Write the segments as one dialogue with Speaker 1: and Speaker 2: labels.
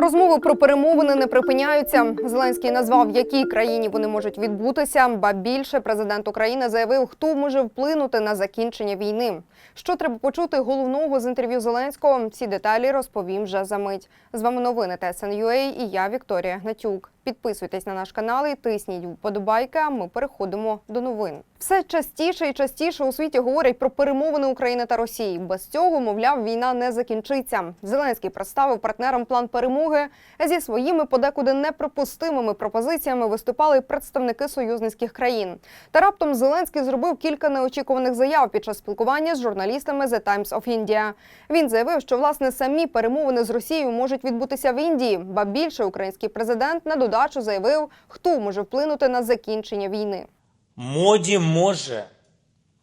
Speaker 1: Розмови про перемовини не припиняються. Зеленський назвав, в якій країні вони можуть відбутися. Ба більше президент України заявив, хто може вплинути на закінчення війни. Що треба почути головного з інтерв'ю Зеленського? Ці деталі розповім вже за мить. З вами новини ТСНЮА і я Вікторія Гнатюк. Підписуйтесь на наш канал і тисніть вподобайки. А ми переходимо до новин. Все частіше і частіше у світі говорять про перемовини України та Росії. Без цього, мовляв, війна не закінчиться. Зеленський представив партнерам план перемоги. Зі своїми подекуди неприпустимими пропозиціями виступали представники союзницьких країн. Та раптом Зеленський зробив кілька неочікуваних заяв під час спілкування з журналістами The Times of India. Він заявив, що власне самі перемовини з Росією можуть відбутися в Індії. Ба більше український президент на додачу заявив, хто може вплинути на закінчення війни.
Speaker 2: Моді може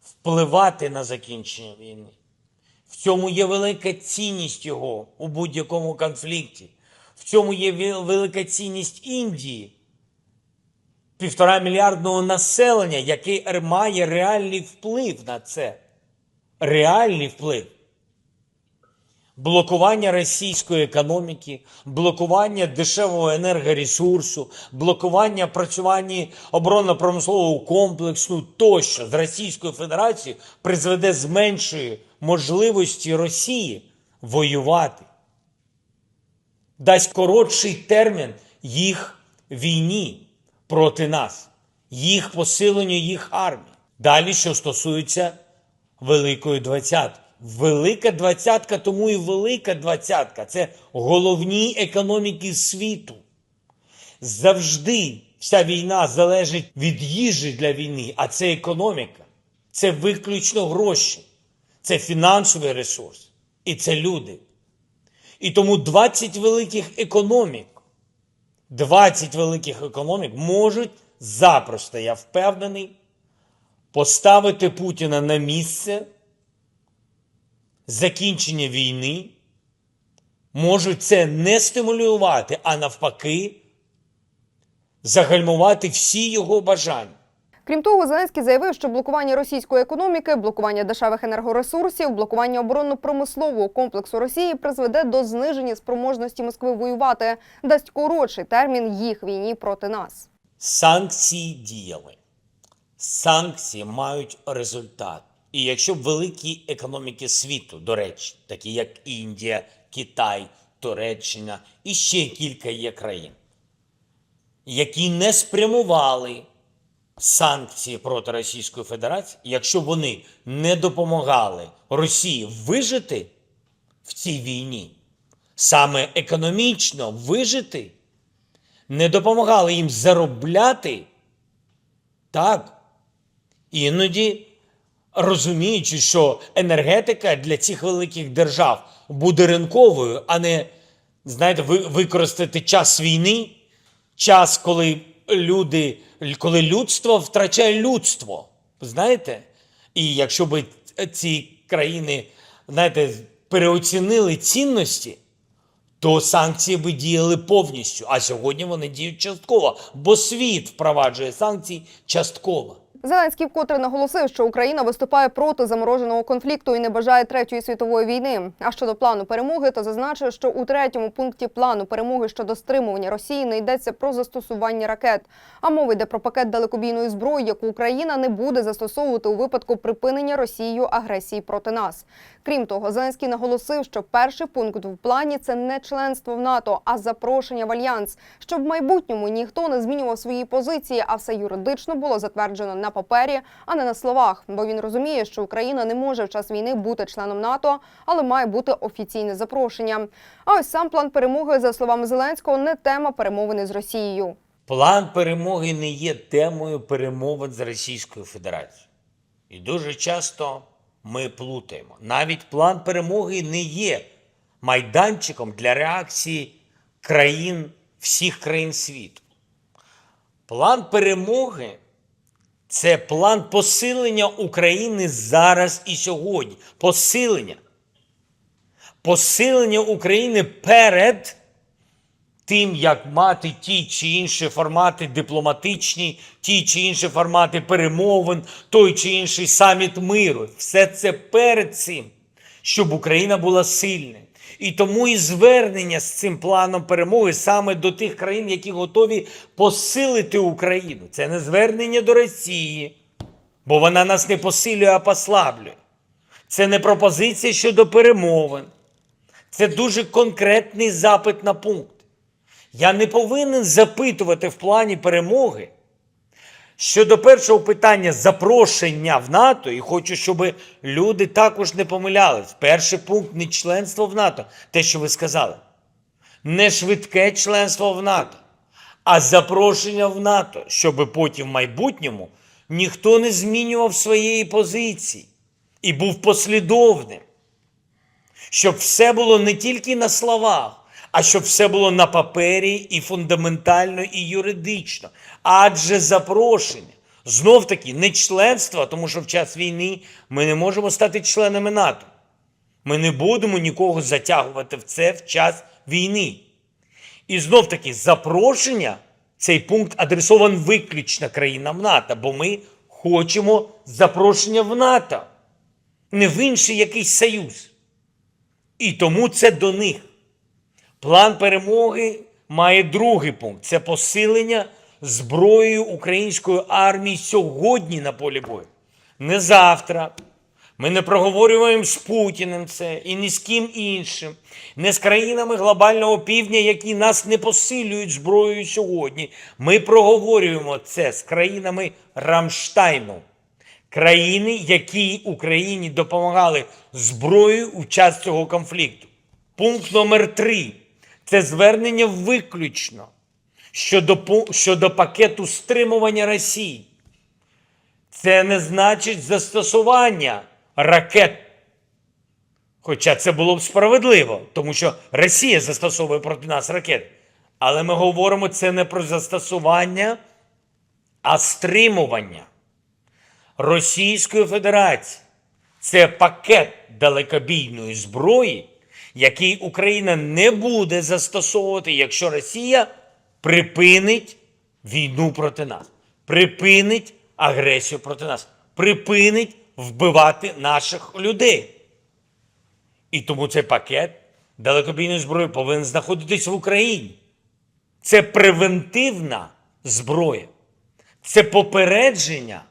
Speaker 2: впливати на закінчення війни. В цьому є велика цінність його у будь-якому конфлікті. В цьому є велика цінність Індії, півтора мільярдного населення, яке р- має реальний вплив на це. Реальний вплив. Блокування російської економіки, блокування дешевого енергоресурсу, блокування працювання оборонно-промислового комплексу тощо з Російською Федерацією призведе зменшує можливості Росії воювати, дасть коротший термін їх війні проти нас, їх посиленню їх армії. Далі, що стосується Великої двадцятки. Велика двадцятка, тому і велика двадцятка це головні економіки світу. Завжди вся війна залежить від їжі для війни, а це економіка, це виключно гроші, це фінансовий ресурс і це люди. І тому 20 великих економік, 20 великих економік можуть запросто, я впевнений, поставити Путіна на місце закінчення війни, можуть це не стимулювати, а навпаки, загальмувати всі його бажання.
Speaker 1: Крім того, Зеленський заявив, що блокування російської економіки, блокування дешевих енергоресурсів, блокування оборонно-промислового комплексу Росії призведе до зниження спроможності Москви воювати, дасть коротший термін їх війні проти нас.
Speaker 2: Санкції діяли. Санкції мають результат. І якщо великі економіки світу, до речі, такі як Індія, Китай, Туреччина і ще кілька є країн, які не спрямували санкції проти Російської Федерації, якщо вони не допомагали Росії вижити в цій війні, саме економічно вижити, не допомагали їм заробляти, так, іноді розуміючи, що енергетика для цих великих держав буде ринковою, а не, знаєте, ви- використати час війни, час, коли люди, коли людство втрачає людство. Знаєте? І якщо б ці країни, знаєте, переоцінили цінності, то санкції би діяли повністю. А сьогодні вони діють частково, бо світ впроваджує санкції частково.
Speaker 1: Зеленський вкотре наголосив, що Україна виступає проти замороженого конфлікту і не бажає третьої світової війни. А щодо плану перемоги, то зазначив, що у третьому пункті плану перемоги щодо стримування Росії не йдеться про застосування ракет, а мова йде про пакет далекобійної зброї, яку Україна не буде застосовувати у випадку припинення Росією агресії проти нас. Крім того, Зеленський наголосив, що перший пункт в плані це не членство в НАТО, а запрошення в альянс, щоб в майбутньому ніхто не змінював свої позиції, а все юридично було затверджено на папері, а не на словах. Бо він розуміє, що Україна не може в час війни бути членом НАТО, але має бути офіційне запрошення. А ось сам план перемоги, за словами Зеленського, не тема перемовини з Росією.
Speaker 2: План перемоги не є темою перемовин з Російською Федерацією. І дуже часто ми плутаємо. Навіть план перемоги не є майданчиком для реакції країн, всіх країн світу. План перемоги це план посилення України зараз і сьогодні. Посилення. Посилення України перед тим, як мати ті чи інші формати дипломатичні, ті чи інші формати перемовин, той чи інший саміт миру. Все це перед цим, щоб Україна була сильною. І тому і звернення з цим планом перемоги саме до тих країн, які готові посилити Україну. Це не звернення до Росії, бо вона нас не посилює, а послаблює. Це не пропозиція щодо перемовин. Це дуже конкретний запит на пункт. Я не повинен запитувати в плані перемоги щодо першого питання запрошення в НАТО, і хочу, щоб люди також не помилялись. Перший пункт не членство в НАТО, те, що ви сказали. Не швидке членство в НАТО, а запрошення в НАТО, щоб потім в майбутньому ніхто не змінював своєї позиції і був послідовним щоб все було не тільки на словах, а щоб все було на папері і фундаментально, і юридично. Адже запрошення знов таки не членство, тому що в час війни ми не можемо стати членами НАТО. Ми не будемо нікого затягувати в це в час війни. І знов таки запрошення, цей пункт адресован виключно країнам НАТО, бо ми хочемо запрошення в НАТО, не в інший якийсь союз. І тому це до них. План перемоги має другий пункт це посилення зброєю української армії сьогодні на полі бою. Не завтра. Ми не проговорюємо з Путіним це і ні з ким іншим, не з країнами глобального півдня, які нас не посилюють зброєю сьогодні. Ми проговорюємо це з країнами Рамштайну. Країни, які Україні допомагали зброєю у час цього конфлікту. Пункт номер три це звернення виключно щодо, щодо пакету стримування Росії. Це не значить застосування ракет. Хоча це було б справедливо, тому що Росія застосовує проти нас ракети. Але ми говоримо це не про застосування, а стримування. Російської Федерації. Це пакет далекобійної зброї, який Україна не буде застосовувати, якщо Росія припинить війну проти нас, припинить агресію проти нас, припинить вбивати наших людей. І тому цей пакет далекобійної зброї повинен знаходитись в Україні. Це превентивна зброя. Це попередження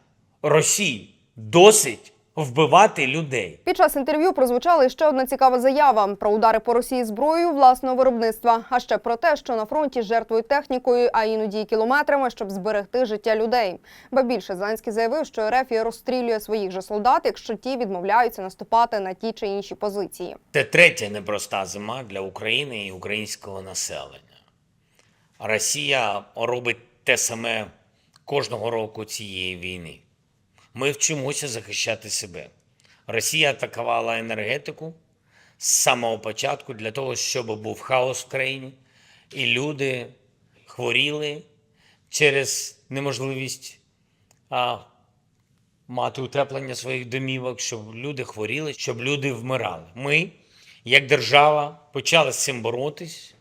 Speaker 2: Росії. Досить вбивати людей.
Speaker 1: Під час інтерв'ю прозвучала ще одна цікава заява про удари по Росії зброєю власного виробництва, а ще про те, що на фронті жертвують технікою, а іноді й кілометрами, щоб зберегти життя людей. Ба більше Зеленський заявив, що РФ розстрілює своїх же солдат, якщо ті відмовляються наступати на ті чи інші позиції.
Speaker 2: Це третя непроста зима для України і українського населення. Росія робить те саме кожного року цієї війни. Ми вчимося захищати себе. Росія атакувала енергетику з самого початку для того, щоб був хаос в країні, і люди хворіли через неможливість мати утеплення своїх домівок, щоб люди хворіли, щоб люди вмирали. Ми, як держава, почали з цим боротись.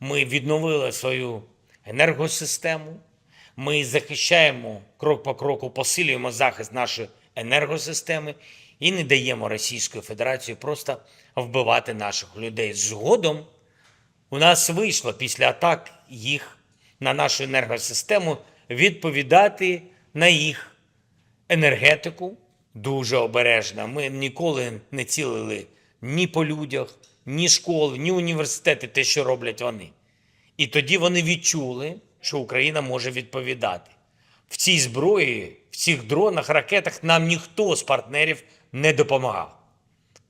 Speaker 2: Ми відновили свою енергосистему. Ми захищаємо крок по кроку, посилюємо захист нашої енергосистеми і не даємо Російської Федерації просто вбивати наших людей. Згодом у нас вийшло після атак їх на нашу енергосистему відповідати на їх енергетику дуже обережно. Ми ніколи не цілили ні по людях, ні школи, ні університети, те, що роблять вони. І тоді вони відчули, що Україна може відповідати. В цій зброї, в цих дронах, ракетах нам ніхто з партнерів не допомагав.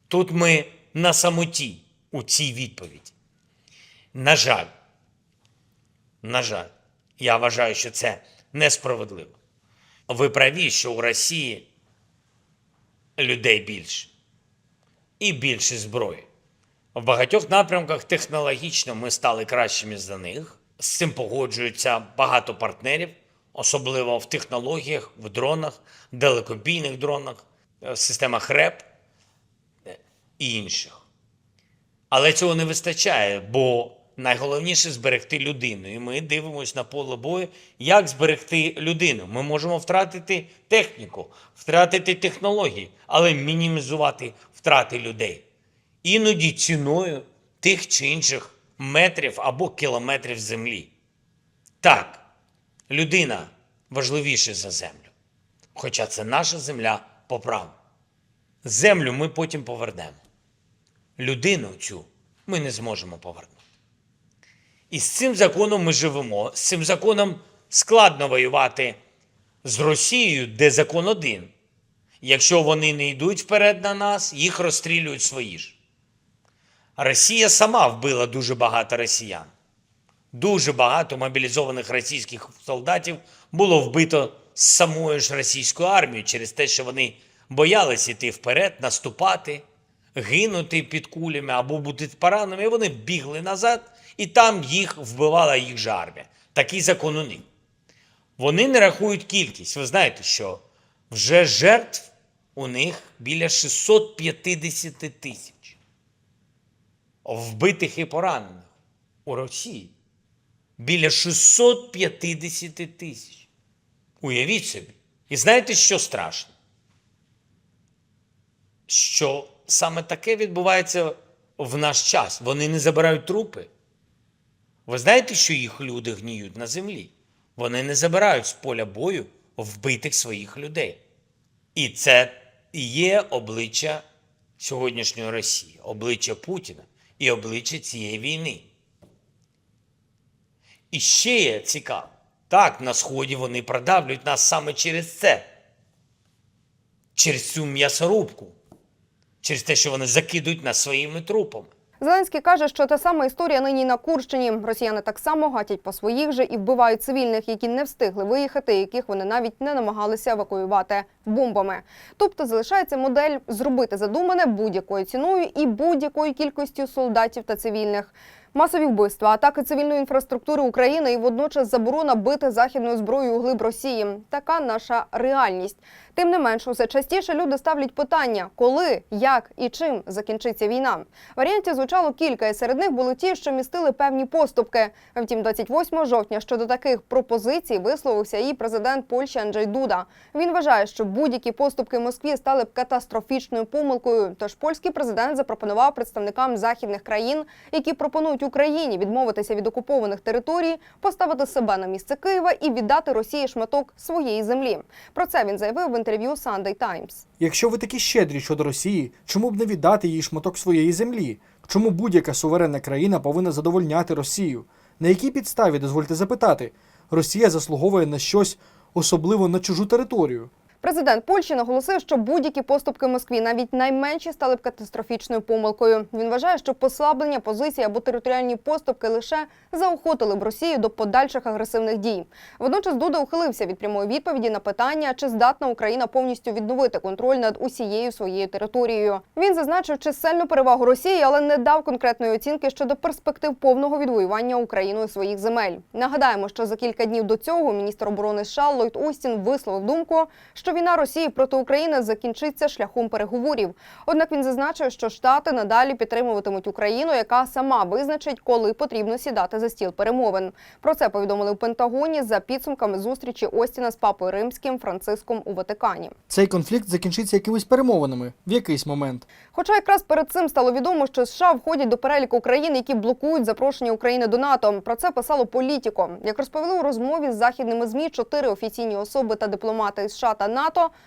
Speaker 2: Тут ми на самоті у цій відповіді. На жаль, на жаль, я вважаю, що це несправедливо. Ви праві, що у Росії людей більше і більше зброї. В багатьох напрямках технологічно ми стали кращими за них. З цим погоджуються багато партнерів, особливо в технологіях, в дронах, далекобійних дронах, е, системах РЕП е, і інших. Але цього не вистачає, бо найголовніше зберегти людину. І ми дивимося на поле бою, як зберегти людину. Ми можемо втратити техніку, втратити технології, але мінімізувати втрати людей. Іноді ціною тих чи інших метрів або кілометрів землі. Так, людина важливіша за землю. Хоча це наша земля по праву. Землю ми потім повернемо. Людину цю ми не зможемо повернути. І з цим законом ми живемо. З цим законом складно воювати з Росією, де закон один. Якщо вони не йдуть вперед на нас, їх розстрілюють свої ж. Росія сама вбила дуже багато росіян. Дуже багато мобілізованих російських солдатів було вбито самою ж російською армією через те, що вони боялись іти вперед, наступати, гинути під кулями або бути пораненими. Вони бігли назад, і там їх вбивала їх же армія. Такий закон у них. Вони не рахують кількість. Ви знаєте, що вже жертв у них біля 650 тисяч вбитих і поранених у Росії. Біля 650 тисяч. Уявіть собі. І знаєте, що страшно? Що саме таке відбувається в наш час. Вони не забирають трупи. Ви знаєте, що їх люди гніють на землі? Вони не забирають з поля бою вбитих своїх людей. І це є обличчя сьогоднішньої Росії, обличчя Путіна і обличчя цієї війни. І ще є цікаво. Так, на Сході вони продавлюють нас саме через це, через цю м'ясорубку, через те, що вони закидують нас своїми трупами.
Speaker 1: Зеленський каже, що та сама історія нині на Курщині. Росіяни так само гатять по своїх же і вбивають цивільних, які не встигли виїхати, яких вони навіть не намагалися евакуювати бомбами. Тобто залишається модель зробити задумане будь-якою ціною і будь-якою кількістю солдатів та цивільних. Масові вбивства, атаки цивільної інфраструктури України і водночас заборона бити західною зброєю у глиб Росії. Така наша реальність. Тим не менш, усе частіше люди ставлять питання, коли, як і чим закінчиться війна. Варіантів звучало кілька, і серед них були ті, що містили певні поступки. Втім, 28 жовтня щодо таких пропозицій висловився і президент Польщі Анджей Дуда. Він вважає, що будь-які поступки Москві стали б катастрофічною помилкою. Тож польський президент запропонував представникам західних країн, які пропонують Україні відмовитися від окупованих територій, поставити себе на місце Києва і віддати Росії шматок своєї землі. Про це він заявив в інтерв'ю Sunday Times.
Speaker 3: Якщо ви такі щедрі щодо Росії, чому б не віддати їй шматок своєї землі? Чому будь-яка суверенна країна повинна задовольняти Росію? На якій підставі дозвольте запитати? Росія заслуговує на щось, особливо на чужу територію.
Speaker 1: Президент Польщі наголосив, що будь-які поступки Москві, навіть найменші, стали б катастрофічною помилкою. Він вважає, що послаблення позицій або територіальні поступки лише заохотили б Росію до подальших агресивних дій. Водночас Дуда ухилився від прямої відповіді на питання, чи здатна Україна повністю відновити контроль над усією своєю територією. Він зазначив чисельну перевагу Росії, але не дав конкретної оцінки щодо перспектив повного відвоювання Україною своїх земель. Нагадаємо, що за кілька днів до цього міністр оборони США Ллойд Остін висловив думку, що війна Росії проти України закінчиться шляхом переговорів. Однак він зазначив, що Штати надалі підтримуватимуть Україну, яка сама визначить, коли потрібно сідати за стіл перемовин. Про це повідомили в Пентагоні за підсумками зустрічі Остіна з папою римським Франциском у Ватикані.
Speaker 3: Цей конфлікт закінчиться якимись перемовинами в якийсь момент.
Speaker 1: Хоча якраз перед цим стало відомо, що США входять до переліку країн, які блокують запрошення України до НАТО. Про це писало Політіко. Як розповіли у розмові з західними змі, чотири офіційні особи та дипломати із США та НАТО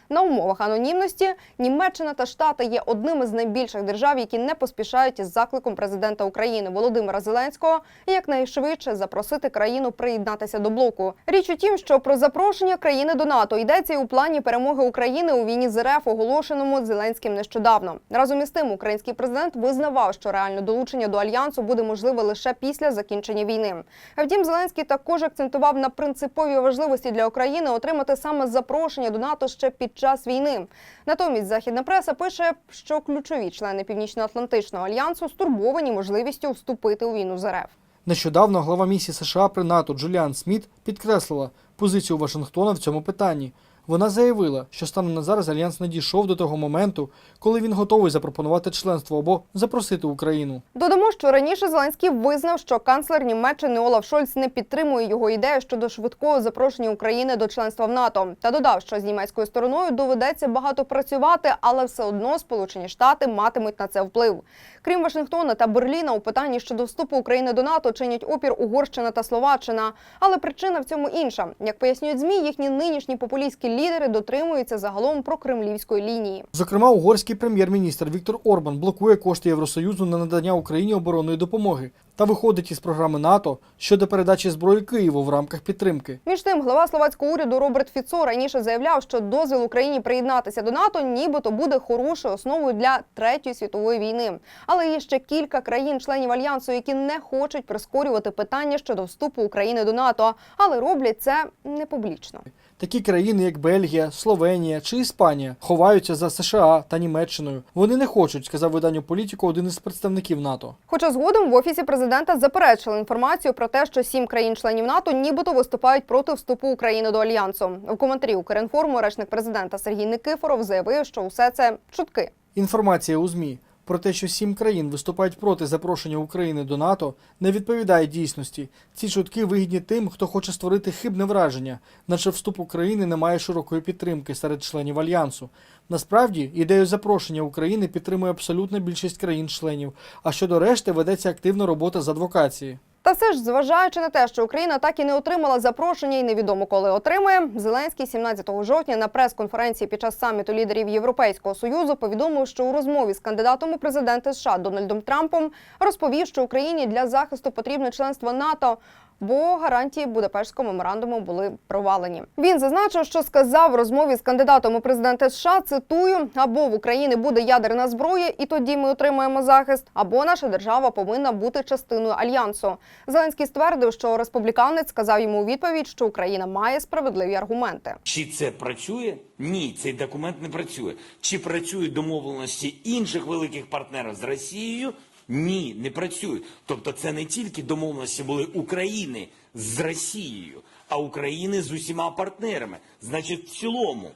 Speaker 1: на умовах анонімності Німеччина та Штати є одними з найбільших держав, які не поспішають із закликом президента України Володимира Зеленського якнайшвидше запросити країну приєднатися до блоку. Річ у тім, що про запрошення країни до НАТО йдеться і у плані перемоги України у війні з РФ, оголошеному Зеленським нещодавно. Разом із тим, український президент визнавав, що реальне долучення до альянсу буде можливе лише після закінчення війни. Втім, Зеленський також акцентував на принциповій важливості для України отримати саме запрошення до НАТО ще під час війни. Натомість західна преса пише, що ключові члени Північно-Атлантичного альянсу стурбовані можливістю вступити у війну з РФ.
Speaker 3: Нещодавно глава місії США при НАТО Джуліан Сміт підкреслила позицію Вашингтона в цьому питанні. Вона заявила, що станом на зараз альянс не дійшов до того моменту, коли він готовий запропонувати членство або запросити Україну.
Speaker 1: Додамо, що раніше Зеленський визнав, що канцлер Німеччини Олаф Шольц не підтримує його ідею щодо швидкого запрошення України до членства в НАТО. Та додав, що з німецькою стороною доведеться багато працювати, але все одно Сполучені Штати матимуть на це вплив. Крім Вашингтона та Берліна, у питанні щодо вступу України до НАТО чинять опір Угорщина та Словаччина. Але причина в цьому інша. Як пояснюють змі, їхні нинішні популістські лідери дотримуються загалом прокремлівської лінії.
Speaker 3: Зокрема, угорський прем'єр-міністр Віктор Орбан блокує кошти Євросоюзу на надання Україні оборонної допомоги та виходить із програми НАТО щодо передачі зброї Києву в рамках підтримки.
Speaker 1: Між тим, глава словацького уряду Роберт Фіцо раніше заявляв, що дозвіл Україні приєднатися до НАТО нібито буде хорошою основою для третьої світової війни. Але є ще кілька країн-членів альянсу, які не хочуть прискорювати питання щодо вступу України до НАТО, але роблять це не публічно.
Speaker 3: Такі країни, як Бельгія, Словенія чи Іспанія, ховаються за США та Німеччиною. Вони не хочуть, сказав виданню політику один із представників НАТО.
Speaker 1: Хоча згодом в офісі президента заперечили інформацію про те, що сім країн-членів НАТО нібито виступають проти вступу України до альянсу. В коментарі Укрінформу речник президента Сергій Никифоров заявив, що усе це чутки.
Speaker 3: Інформація у ЗМІ про те, що сім країн виступають проти запрошення України до НАТО, не відповідає дійсності. Ці чутки вигідні тим, хто хоче створити хибне враження, наче вступ України не має широкої підтримки серед членів альянсу. Насправді, ідею запрошення України підтримує абсолютна більшість країн-членів. А щодо решти ведеться активна робота з адвокації.
Speaker 1: Та все ж, зважаючи на те, що Україна так і не отримала запрошення, і невідомо коли отримає, Зеленський 17 жовтня на прес-конференції під час саміту лідерів Європейського союзу повідомив, що у розмові з кандидатом у президенти США Дональдом Трампом розповів, що Україні для захисту потрібне членство НАТО. Бо гарантії Будапештського меморандуму були провалені. Він зазначив, що сказав в розмові з кандидатом у президенти США. Цитую: або в Україні буде ядерна зброя, і тоді ми отримаємо захист, або наша держава повинна бути частиною альянсу. Зеленський ствердив, що республіканець сказав йому у відповідь, що Україна має справедливі аргументи.
Speaker 2: Чи це працює? Ні, цей документ не працює. Чи працюють домовленості інших великих партнерів з Росією? Ні, не працюють. Тобто це не тільки домовленості були України з Росією, а України з усіма партнерами. Значить, в цілому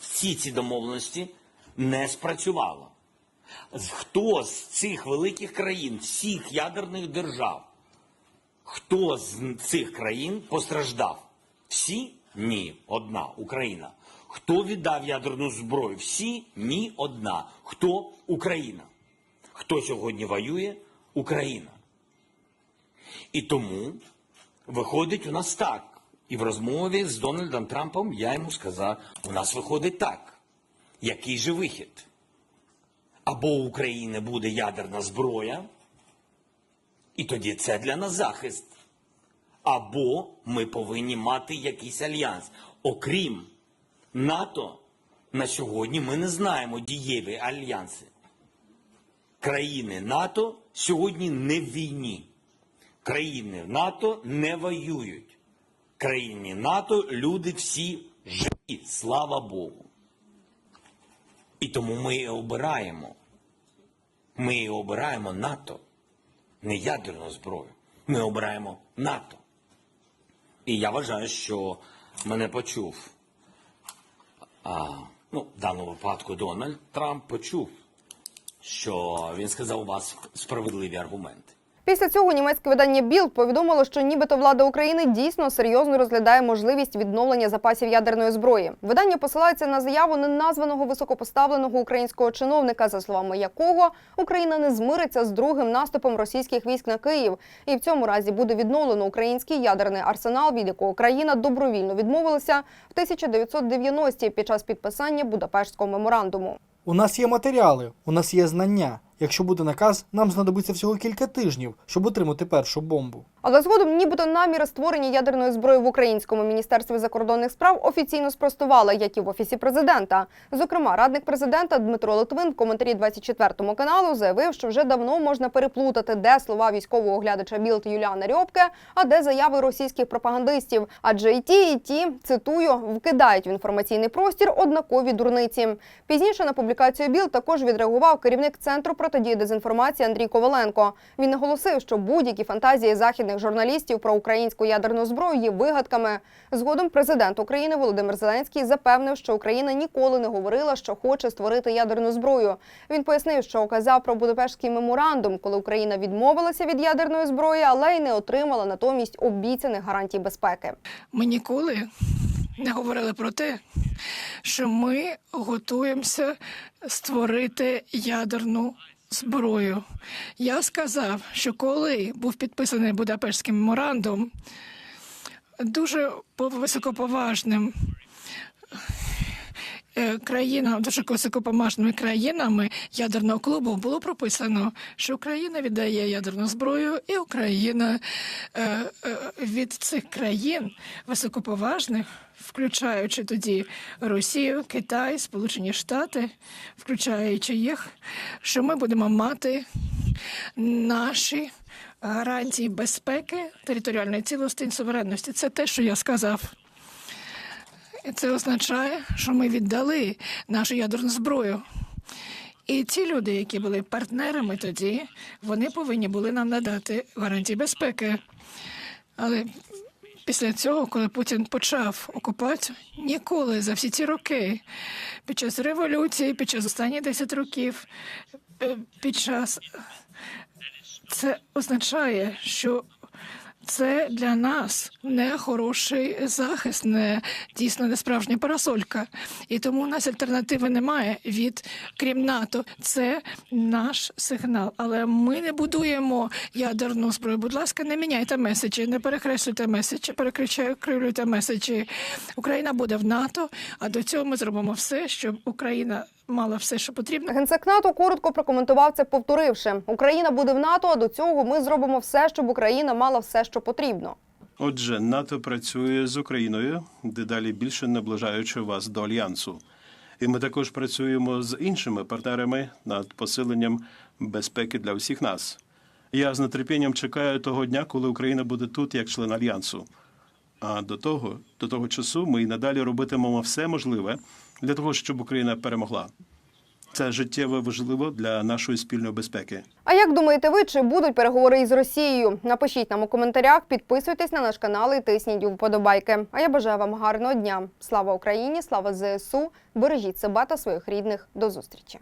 Speaker 2: всі ці домовленості не спрацювали. З- Хто з цих великих країн, всіх ядерних держав, Хто з цих країн постраждав? Всі? Ні, одна Україна. Хто віддав ядерну зброю? Всі? Ні, одна. Хто? Україна. Хто сьогодні воює? Україна. І тому виходить у нас так. І в розмові з Дональдом Трампом я йому сказав: у нас виходить так. Який же вихід? Або у України буде ядерна зброя, і тоді це для нас захист. Або ми повинні мати якийсь альянс. Окрім НАТО, на сьогодні ми не знаємо дієві альянси. Країни НАТО сьогодні не в війні. Країни НАТО не воюють. Країни НАТО люди всі живі, слава Богу. І тому ми і обираємо. Ми і обираємо НАТО не ядерну зброю. Ми обираємо НАТО. І я вважаю, що мене почув. А, ну, в даному випадку Дональд Трамп почув, що він сказав у вас справедливі аргументи.
Speaker 1: Після цього німецьке видання Білд повідомило, що нібито влада України дійсно серйозно розглядає можливість відновлення запасів ядерної зброї. Видання посилається на заяву неназваного високопоставленого українського чиновника, за словами якого Україна не змириться з другим наступом російських військ на Київ, і в цьому разі буде відновлено український ядерний арсенал, від якого країна добровільно відмовилася в 1990-ті під час підписання Будапештського меморандуму.
Speaker 3: У нас є матеріали, у нас є знання. Якщо буде наказ, нам знадобиться всього кілька тижнів, щоб отримати першу бомбу.
Speaker 1: Але згодом, нібито наміри створення ядерної зброї в українському міністерстві закордонних справ офіційно спростували, як і в офісі президента. Зокрема, радник президента Дмитро Литвин в коментарі 24 каналу заявив, що вже давно можна переплутати, де слова військового оглядача Білд Юліана Рьобке, а де заяви російських пропагандистів. Адже і ті, і ті цитую вкидають в інформаційний простір однакові дурниці. Пізніше на публікацію Білд також відреагував керівник центру протидії дезінформації Андрій Коваленко. Він наголосив, що будь-які фантазії західних західних журналістів про українську ядерну зброю є вигадками. Згодом президент України Володимир Зеленський запевнив, що Україна ніколи не говорила, що хоче створити ядерну зброю. Він пояснив, що казав про Будапештський меморандум, коли Україна відмовилася від ядерної зброї, але й не отримала натомість обіцяних гарантій безпеки.
Speaker 4: Ми ніколи не говорили про те, що ми готуємося створити ядерну зброю. Я сказав, що коли був підписаний Будапештський меморандум, дуже високоповажним е, країнам, дуже високоповажними країнами ядерного клубу було прописано, що Україна віддає ядерну зброю, і Україна е, е, від цих країн високоповажних, включаючи тоді Росію, Китай, Сполучені Штати, включаючи їх, що ми будемо мати наші гарантії безпеки, територіальної цілості суверенності. Це те, що я сказав. Це означає, що ми віддали нашу ядерну зброю. І ті люди, які були партнерами тоді, вони повинні були нам надати гарантії безпеки. Але після цього, коли Путін почав окупацію, ніколи за всі ці роки, під час революції, під час останніх 10 років, е, під час це означає, що це для нас не хороший захист, не дійсно не справжня парасолька. І тому у нас альтернативи немає від крім НАТО. Це наш сигнал. Але ми не будуємо ядерну зброю. Будь ласка, не міняйте меседжі, не перекреслюйте меседжі, перекривлюйте меседжі. Україна буде в НАТО, а до цього ми зробимо все, щоб Україна мала все, що потрібно.
Speaker 1: Генсек НАТО коротко прокоментував це, повторивши: Україна буде в НАТО. А до цього ми зробимо все, щоб Україна мала все, що потрібно.
Speaker 5: Отже, НАТО працює з Україною, дедалі більше наближаючи вас до альянсу. І ми також працюємо з іншими партнерами над посиленням безпеки для всіх нас. Я з нетерпінням чекаю того дня, коли Україна буде тут як член альянсу. А до того, до того часу, ми й надалі робитимемо все можливе для того, щоб Україна перемогла. Це життєво важливо для нашої спільної безпеки.
Speaker 1: А як думаєте ви, чи будуть переговори із Росією? Напишіть нам у коментарях, підписуйтесь на наш канал і тисніть вподобайки. А я бажаю вам гарного дня. Слава Україні! Слава ЗСУ! Бережіть себе та своїх рідних. До зустрічі!